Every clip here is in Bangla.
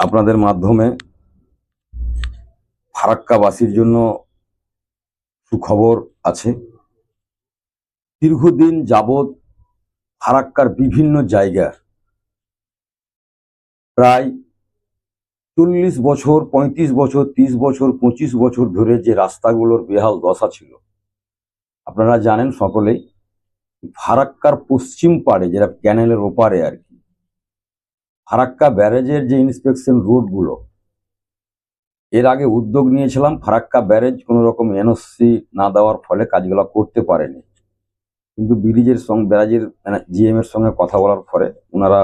আপনাদের মাধ্যমে ফারাক্কাবাসীর জন্য সুখবর আছে। দীর্ঘদিন যাবৎ ফারাক্কার বিভিন্ন জায়গা প্রায় চল্লিশ বছর, পঁয়ত্রিশ বছর, তিরিশ বছর, পঁচিশ বছর ধরে যে রাস্তাগুলোর বেহাল দশা ছিল। আপনারা জানেন সকলেই, ফারাক্কার পশ্চিম পাড়ে, যেটা ক্যানেলের ওপারে আর কি ফারাক্কা ব্যারেজের যে ইন্সপেকশন রুটগুলো এর আগে উদ্যোগ নিয়েছিলাম, ফারাক্কা ব্যারেজ কোনো রকম এনওসি না দেওয়ার ফলে কাজগুলো করতে পারেনি। কিন্তু ব্রিজের সঙ্গে, ব্যারাজের জিএম এর সঙ্গে কথা বলার পরে ওনারা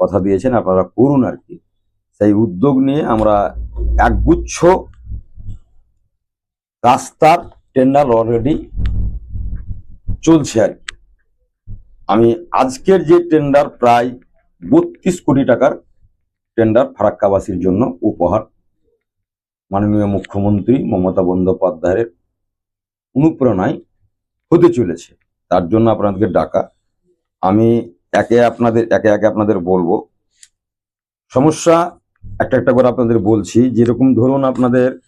কথা দিয়েছেন, আপনারা করুন আর কি। সেই উদ্যোগ নিয়ে আমরা একগুচ্ছ রাস্তার টেন্ডার অলরেডি চলছে আর কি। আমি আজকের যে টেন্ডার প্রায় বত্রিশ কোটি টাকার টেন্ডার ফারাক্কাবাসীর জন্য উপহার। মাননীয় মুখ্যমন্ত্রী মমতা বন্দ্যোপাধ্যায়ের অনুপ্রেরণায় হতে চলেছে। তার জন্য আপনাদেরকে ডাকা। আমি একে আপনাদের, একে একে আপনাদের বলব। সমস্যা একটা একটা করে আপনাদের বলছি। যেরকম ধরুন আপনাদের,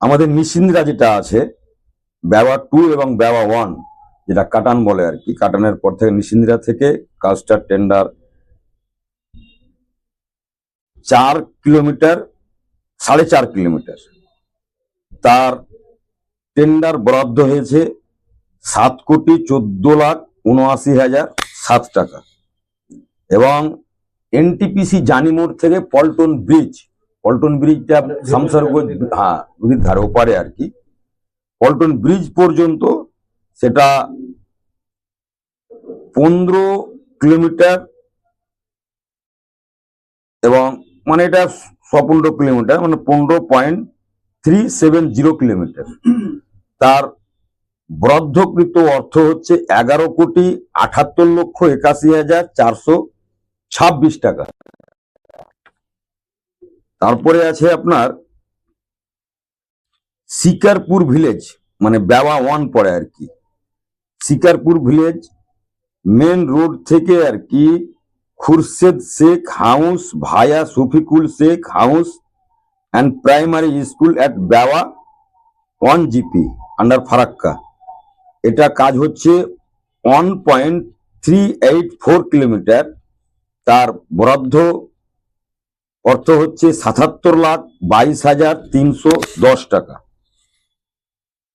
আমাদের নিশিন্দ্রা যেটা আছে ব্যাওয়া টু এবং ব্যাওয়া ওয়ান যেটা কাটান বলে আর কি কাটানের পর থেকে নিশিন্দ্রা থেকে কাস্টার টেন্ডার চার কিলোমিটার সাড়ে চার কিলোমিটার তার টেন্ডার বরাদ্দ হয়েছে সাত কোটি চোদ্দ লাখ উনআশি হাজার সাত টাকা এবং এনটিপিসি জানিমোড় থেকে পল্টন ব্রিজ পল্টন ব্রিজটা শামসারগঞ্জ হ্যাঁ নদীর ধারে ওপারে আর কি পল্টন ব্রিজ পর্যন্ত সেটা পনেরো কিলোমিটার এবং মানে এটা পনেরো কিলোমিটার মানে পনেরো point three seven zero kilometre. তার বরাদ্দকৃত অর্থ হচ্ছে এগারো কোটি আটাত্তর লক্ষ একাশি হাজার চারশো ছাব্বিশ টাকা। তারপরে আছে আপনার শিকারপুর ভিলেজ মানে ব্যাওয়া ওয়ান পড়ে আর কি। শিকারপুর ভিলেজ, মেন রোড থেকে আর কি, Khurshed Sheikh house via Shafikul Sheikh house and primary school at Beowa one GP under Farakka এটা কাজ হচ্ছে one point three eight four kilometre. তার বরাদ্দ অর্থ হচ্ছে সাতাত্তর লাখ বাইশ হাজার তিনশো দশ টাকা।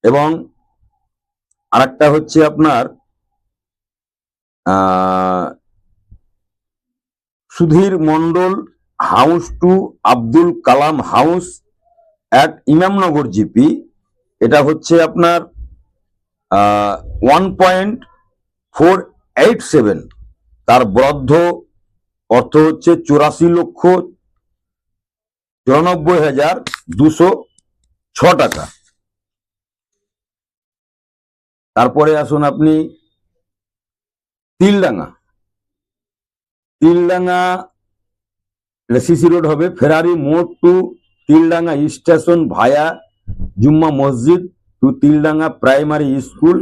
এবং আরেকটা হচ্ছে আপনার Sudhir Mondal house to Abdul Kalam house at Imamnagar GP. এটা হচ্ছে আপনার one point four eight seven তার বরাদ্দ অর্থ হচ্ছে চুরাশি লক্ষ চুরানব্বই হাজার দুশো ছ টাকা। তারপরে আসুন আপনি তিলডাঙ্গা। তিলডাঙ্গা সিসি রোড হবে ফেরারি মোড় to Tildanga station via Jumma Masjid to Tildanga primary school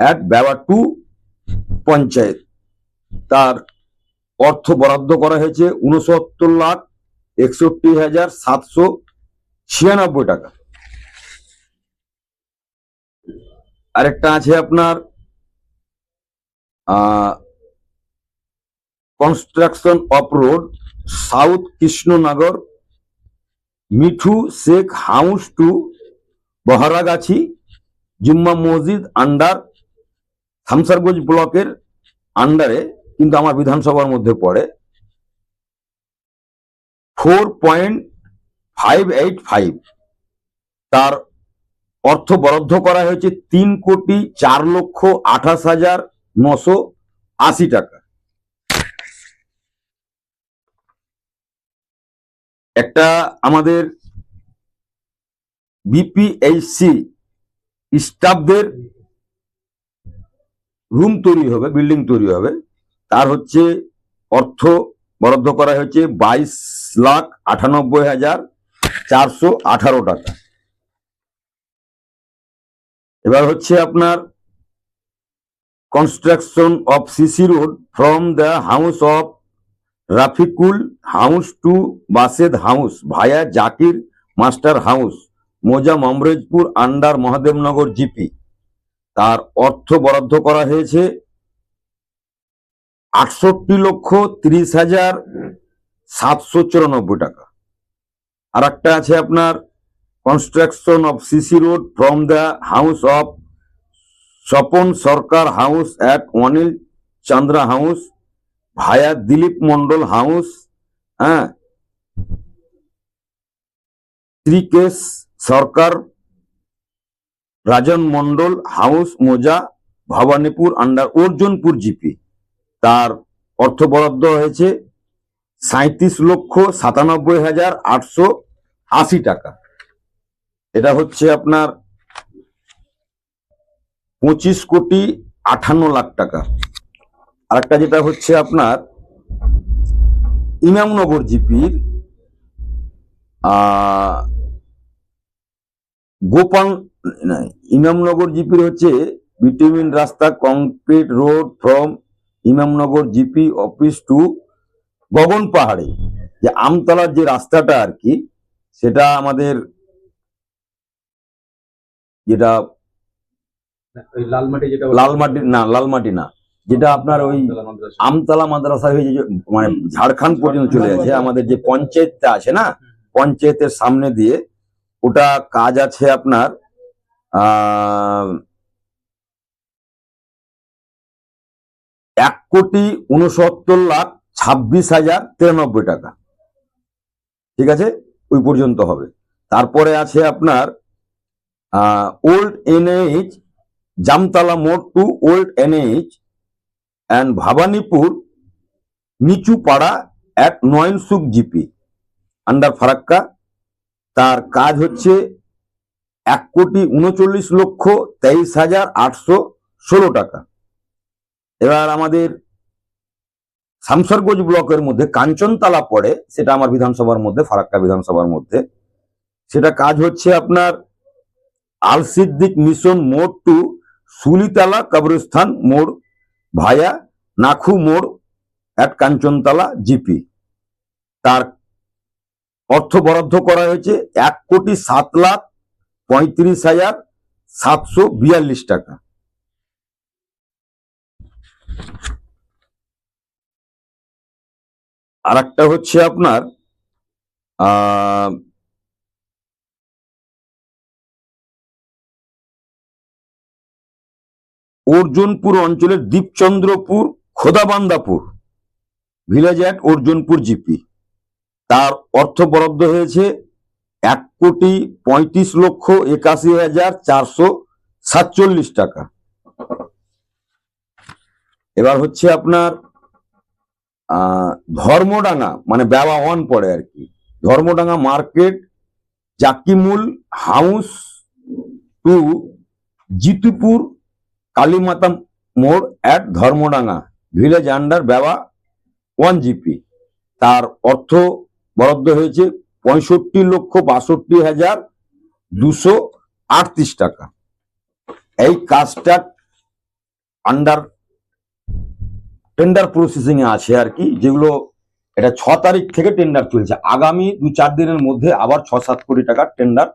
at Beowa two panchayat. তার অর্থ বরাদ্দ করা হয়েছে উনসত্তর লাখ একষট্টি হাজার সাতশো ছিয়ানব্বই টাকা। আরেকটা আছে আপনার construction of road south Krishnanagar Mithu Sheikh house to Baharagachhi Jumma Masjid under Samserganj ব্লকের আন্ডারে কিন্তু আমার বিধানসভার মধ্যে পড়ে। Four point five eight five তার অর্থ বরাদ্দ করা হয়েছে তিন কোটি চার লক্ষ আঠাশ হাজার নশো আশি টাকা। একটা আমাদের বিপিএইচসি স্টাফদের রুম তৈরি হবে, বিল্ডিং তৈরি হবে। তার হচ্ছে অর্থ বরাদ্দ করা হয়েছে বাইশ লাখ আটানব্বই হাজার চারশো আঠারো টাকা। এবার হচ্ছে আপনার construction of CC road from the house of Rafikul house to Based house via Jakir master house mouza Mamrejpur under Mahadevnagar GP তার অর্থ বরাদ্দ করা হয়েছে আটষট্টি লক্ষ তিরিশ হাজার সাতশো চুরানব্বই টাকা। আর একটা আছে আপনার construction of CC road from the house of Swapan Sarkar house at Anil Chandra house via Dilip Mondal house হ্যাঁ Shrikesh Sarkar Rajan Mondal house mouza Bhabanipur under Arjunpur GP তার অর্থ বরাদ্দ হয়েছে সাঁত্রিশ লক্ষ সাতানব্বই হাজার আটশো আশি টাকা। এটা হচ্ছে আপনার পঁচিশ কোটি আটান্ন লাখ টাকা। আরেকটা যেটা হচ্ছে আপনার ইমামনগর জিপির গোপাল ইমামনগর জিপির হচ্ছে বিটুইন রাস্তা, concrete road from Imamnagar GP office to Gagan পাহাড়ে। যে আমতলার যে রাস্তাটা আর কি, সেটা আমাদের যেটা ওই লাল মাটি যেটা লাল না লাল মাটি না। যেটা আপনার ওই আমতলা মাদ্রাসা। হয়ে মানে ঝাড়খণ্ড পর্যন্ত চলে গেছে। আমাদের যে পঞ্চায়েতটা আছে না পঞ্চায়েতের সামনে দিয়ে ওটা কাজ আছে আপনার এক কোটি উনসত্তর লাখ ছাব্বিশ হাজার তিরানব্বই টাকা। ঠিক আছে? ওই পর্যন্ত হবে। তারপরে আছে আপনার ওল্ড এনএইচ জামতলা মোড় to old NH and Bhabanipur Nichu Para at Nayansukh GP under Farakka. তার কাজ হচ্ছে এক কোটি উনচল্লিশ লক্ষ তেইশ হাজার আটশো ষোলো টাকা। এবার আমাদের শামসরগঞ্জ ব্লকের মধ্যে কাঞ্চনতলা পড়ে, সেটা আমার বিধানসভার মধ্যে, ফারাক্কা বিধানসভার মধ্যে। সেটা কাজ হচ্ছে আপনার আল সিদ্দিক মিশন মোড় টু সুলিতলা কবরস্থান মোড় ভায়া নাখু মোড় অ্যাট কাঞ্চনতলা জিপি। তার অর্থ বরাদ্দ করা হয়েছে এক কোটি সাত লাখ পঁয়ত্রিশ হাজার সাতশো বিয়াল্লিশ টাকা। আর হচ্ছে আপনার অর্জুনপুর অঞ্চলের Dipchandrapur, Khodabandapur. Village at Arjunpur GP তার অর্থ বরাদ্দ হয়েছে এক কোটি পঁয়ত্রিশ লক্ষ একাশি হাজার চারশো সাতচল্লিশ টাকা। এবার হচ্ছে আপনার ধর্মডাঙ্গা মানে বেওয়া ওয়ান পড়ে আর কি। Dharmadanga market, Jakimul house to Jitupur Kalimata মোড় at Dharmadanga, village under Beowa one GP. তার অর্থ বরাদ্দ হয়েছে পঁয়ষট্টি লক্ষ বাষট্টি হাজার দুশো আটত্রিশ টাকা। এই কাজটা আন্ডার টেন্ডার প্রসেসিং এ আছে আর কি, যেগুলো এটা ছ তারিখ থেকে টেন্ডার চলছে। আগামী দু চার দিনের মধ্যে আবার ছ সাত কোটি টাকার টেন্ডার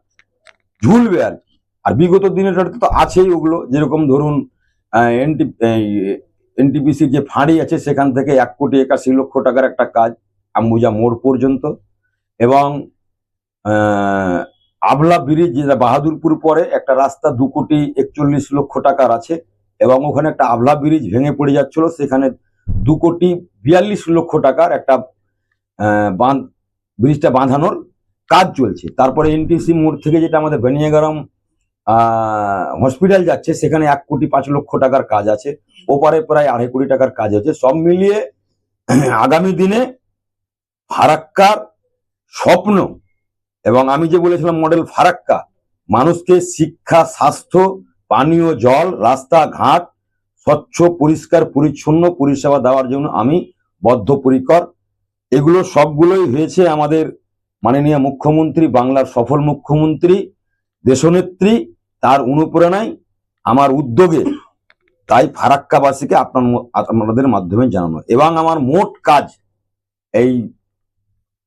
ঝুলবে আর কি। আর বিগত দিনের তো আছেই ওগুলো। যেরকম ধরুন এনটি এনটিপিসির যে ফাঁড়ি আছে, সেখান থেকে এক কোটি একাশি লক্ষ টাকার একটা কাজ আম্বুজা মোড় পর্যন্ত। এবং আবলা ব্রিজ যেটা বাহাদুরপুর পরে, একটা রাস্তা দু কোটি একচল্লিশ লক্ষ টাকার আছে। এবং ওখানে একটা আবলা ব্রিজ ভেঙে পড়ে যাচ্ছিল, সেখানে দু কোটি বিয়াল্লিশ লক্ষ টাকার একটা বাঁধ, ব্রিজটা বাঁধানোর কাজ চলছে। তারপরে এনটিসি মোড় থেকে যেটা আমাদের বেনিয়াগরম হসপিটাল যাচ্ছে, সেখানে এক কোটি পাঁচ লক্ষ টাকার কাজ আছে, ওপারে প্রায় আড়াই কোটি টাকার কাজ হচ্ছে, সব মিলিয়ে আগামী দিনে ফারাক্কার স্বপ্ন, এবং আমি যে বলেছিলাম মডেল ফারাক্কা, মানুষকে শিক্ষা, স্বাস্থ্য, পানীয়, জল, রাস্তাঘাট, স্বচ্ছ, পরিষ্কার, পরিচ্ছন্ন পরিষেবা দেওয়ার জন্য আমি বদ্ধপরিকর। এগুলো সবগুলোই হয়েছে আমাদের মাননীয় মুখ্যমন্ত্রী, বাংলার সফল মুখ্যমন্ত্রী, দেশনেত্রী তার অনুপ্রেরণায় আমার উদ্যোগে তাই ফারাক্কাবাসীকে আপনার আপনাদের মাধ্যমে জানানো। এবং আমার মোট কাজ এই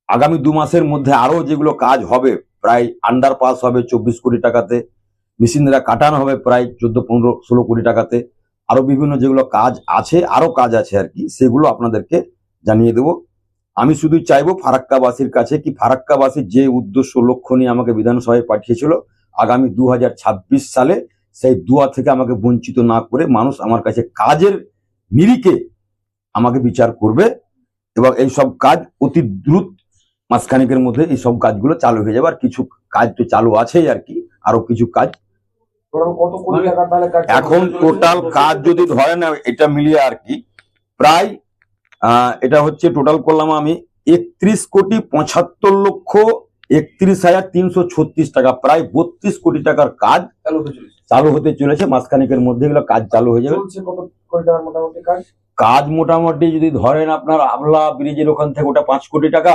আগামী দু মাসের মধ্যে আরও যেগুলো কাজ হবে, প্রায় আন্ডার পাস হবে চব্বিশ কোটি টাকাতে মেশিনরা কাটানো হবে প্রায় চোদ্দ, পনেরো, ষোলো কোটি টাকাতে, আরও বিভিন্ন যেগুলো কাজ আছে, আরও কাজ আছে আর কি, সেগুলো আপনাদেরকে জানিয়ে দেব। আমি শুধু চাইব ফারাক্কাবাসীর কাছে কি ফারাক্কাবাসীর যে উদ্দেশ্য, লক্ষ্য নিয়ে আমাকে বিধানসভায় পাঠিয়েছিল আগামী দুহাজার ছাব্বিশ সালে সেই দুয়া থেকে আমাকে বঞ্চিত না করে মানুষ আমার কাছে কাজের নিরিখে আমাকে বিচার করবে এবং এই সব কাজ অতি দ্রুত মাসখানিকের মধ্যে এই সব কাজগুলো চালু হয়ে যাবে। আর কিছু কাজ তো চালু আছেই আর কি আরও কিছু কাজ। টোটাল কত কোটি টাকা তাহলে কাজ এখন টোটাল কাজ যদি ধরেন এটা মিলিয়ে আর কি প্রায় আহ, এটা হচ্ছে টোটাল করলাম আমি একত্রিশ কোটি পঁচাত্তর লক্ষ একত্রিশ হাজার তিনশো ছত্রিশ টাকা। প্রায় বত্রিশ কোটি টাকার কাজ চালু হতে চলেছে। মাসখানিকের মধ্যে এগুলো কাজ চালু হয়ে যাবে। কাজ? মোটামুটি যদি ধরেন আপনার আমলা ব্রিজের ওখান থেকে ওটা পাঁচ কোটি টাকা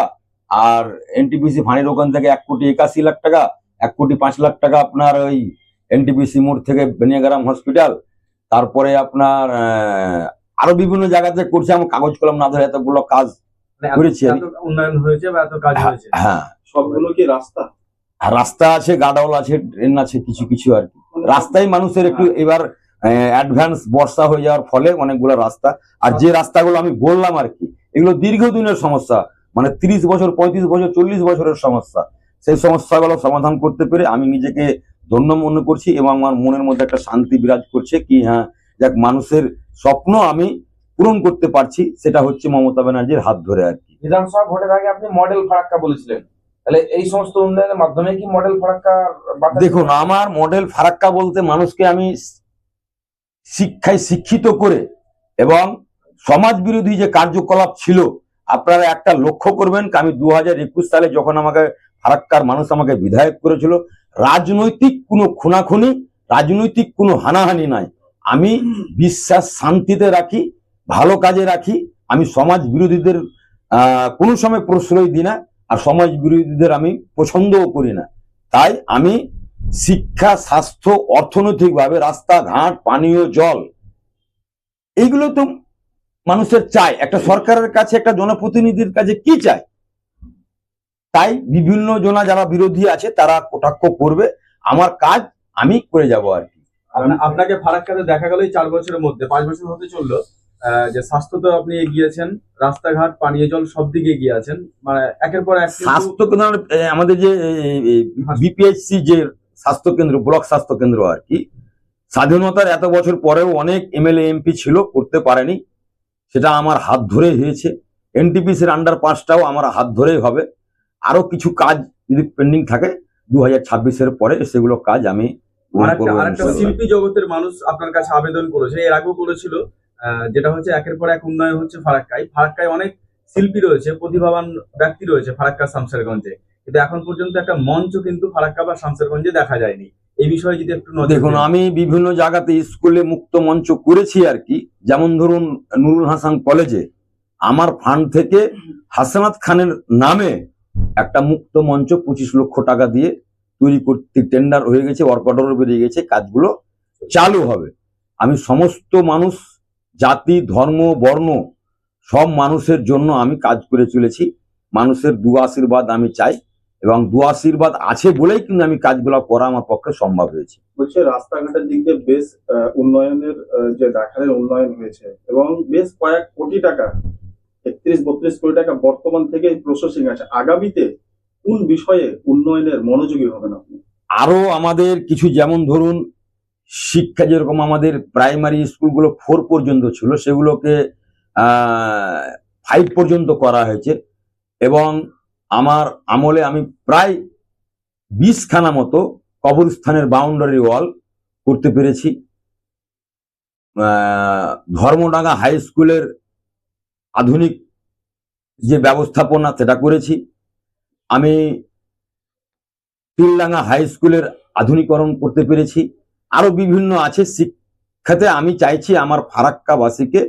আর এনটিপিসি ফাঁড়ির ওখান থেকে এক কোটি একাশি লাখ টাকা এক কোটি পাঁচ লাখ টাকা আপনার ওই এনটিপিসি মোড় থেকে বেনিয়াগ্রাম হসপিটাল তারপরে আপনার আহ, আরও বিভিন্ন জায়গাতে করছে। আমার কাগজ কলম না ধরে এতগুলো কাজ মানে আমি। এত উন্নয়ন হয়েছে বা এত কাজ হয়েছে? হ্যাঁ। সবগুলো কি রাস্তা? আর রাস্তা আছে গাডাওয়াল আছে ট্রেন আছে কিছু কিছু আর কি। রাস্তায় মানুষের একটু এবার অ্যাডভান্স বর্ষা হয়ে যাওয়ার ফলে অনেকগুলো রাস্তা। আর যে রাস্তাগুলো আমি বললাম আর কি এগুলো দীর্ঘদিনের সমস্যা। মানে তিরিশ বছর পঁয়ত্রিশ বছর চল্লিশ বছরের সমস্যা। সেই সমস্যাগুলো সমাধান করতে পেরে আমি নিজেকে ধন্য মনে করছি এবং আমার মনের মধ্যে একটা শান্তি বিরাজ করছে কি হ্যাঁ যাক মানুষের স্বপ্ন আমি পূরণ করতে পারছি সেটা হচ্ছে মমতা ব্যানার্জির হাত ধরে আর কি। বিধানসভা ভোটের আগে আপনি মডেল ফারাক্কা বলেছিলেন। তাহলে এই সমস্ত উন্নয়নের মাধ্যমে কি মডেল ফারাক্কা দেখুন আমার মডেল ফারাক্কা বলতে মানুষকে আমি শিক্ষায় শিক্ষিত করে এবং সমাজ বিরোধী যে কার্যকলাপ ছিল আপনারা একটা লক্ষ্য করবেন আমি দু হাজার একুশ সালে যখন আমাকে ফারাক্কার মানুষ আমাকে বিধায়ক করেছিল রাজনৈতিক কোনো খুনাখুনি রাজনৈতিক কোনো হানাহানি নাই। আমি বিশ্বাস শান্তিতে রাখি ভালো কাজে রাখি, আমি সমাজ বিরোধীদের কোনো সময় প্রশ্রয় দিই না, আর সমাজ বিরোধীদের আমি পছন্দও করি না। তাই আমি শিক্ষা, স্বাস্থ্য, অর্থনৈতিকভাবে রাস্তাঘাট, পানীয়, জল এইগুলো তো মানুষের চাই। একটা সরকারের কাছে, একটা জনপ্রতিনিধির কাছে কি চাই? তাই বিভিন্ন জনা যারা বিরোধী আছে, তারা কটাক্ষ করবে। আমার কাজ আমি করে যাব আর কি। আপনাকে ফারাক্কাতে দেখা গেল এই চার বছরের মধ্যে, পাঁচ বছর হতে চলল। যে স্বাস্থ্য তো আপনি এগিয়েছেন রাস্তাঘাট পানীয় জল সব দিকে এগিয়ে আছেন। মানে একের পর এক স্বাস্থ্য কেন্দ্র আমাদের যে বিপিএইচসি যে স্বাস্থ্য কেন্দ্র ব্লক স্বাস্থ্য কেন্দ্র আর কি স্বাধীনতার এত বছর পরেও অনেক এমএলএ এমপি ছিল করতে পারেনি। সেটা আমার হাত ধরেই হয়েছে। এনটিপিসির আন্ডার পাঁচটাও আমার হাত ধরেই হবে। আরও কিছু কাজ যদি পেন্ডিং থাকে দু হাজার ছাব্বিশের পরে সেগুলো কাজ আমি শিল্পী জগতের মানুষ আপনার কাছে আবেদন করেছে এর আগেও করেছিল যেটা হচ্ছে একের পর এক উন্নয়ন হচ্ছে ফারাক্কায়। ফারাক্কায় অনেক শিল্পী রয়েছে প্রতিভাবান ব্যক্তি রয়েছে ফারাক্কা শামসেরগঞ্জে। কিন্তু এখন পর্যন্ত একটা মঞ্চ কিন্তু ফারাক্কা বা শামসেরগঞ্জে দেখা যায়নি। এই বিষয়ে যদি একটু দেখুন আমি বিভিন্ন জায়গাতে স্কুলে মুক্ত মঞ্চ করেছি আর কি। যেমন ধরুন নুরুল হাসান কলেজে। আমার ফান্ড থেকে হাসানাত খানের নামে একটা মুক্ত মঞ্চ পঁচিশ লক্ষ টাকা দিয়ে তৈরি করতে টেন্ডার হয়ে গেছে ওয়ার্ক অর্ডারও বেরিয়ে গেছে কাজগুলো চালু হবে। আমি সমস্ত মানুষ জাতি ধর্ম বর্ণ সব মানুষের জন্য আমি কাজ করে চলেছি। মানুষের দু আশীর্বাদ আমি চাই এবং দু আশীর্বাদ আছে বলেই কিন্তু আমি কাজগুলো করা আমার পক্ষে সম্ভব হয়েছে। বলছে রাস্তাঘাটের দিক দিয়ে বেশ উন্নয়নের যে দেখালের উন্নয়ন হয়েছে এবং বেশ কয়েক কোটি টাকা একত্রিশ বত্রিশ কোটি টাকা বর্তমান থেকে প্রসেসিং আছে। আগামীতে কোন বিষয়ে উন্নয়নের মনোযোগী হবেন আপনি? আরও আমাদের কিছু যেমন ধরুন শিক্ষা যেরকম আমাদের প্রাইমারি স্কুলগুলো ফোর পর্যন্ত ছিল, সেগুলোকে ফাইভ পর্যন্ত করা হয়েছে। এবং আমার আমলে আমি প্রায় বিশখানা মতো কবরস্থানের বাউন্ডারি ওয়াল করতে পেরেছি। ধর্মডাঙ্গা হাই স্কুলের আধুনিক যে ব্যবস্থাপনা, সেটা করেছি। আমি তিলডাঙ্গা হাই স্কুলের আধুনিকরণ করতে পেরেছি। আরও বিভিন্ন আছে। শিক্ষাতে আমি চাইছি আমার ফারাক্কাবাসীকে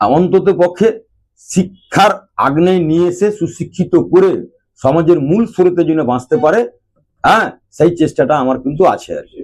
অন্তত পক্ষে শিক্ষার আগ্নেয় নিয়ে এসে সুশিক্ষিত করে সমাজের মূল স্রোতের জন্য বাঁচতে পারে। হ্যাঁ সেই চেষ্টাটা আমার কিন্তু আছে আর কি।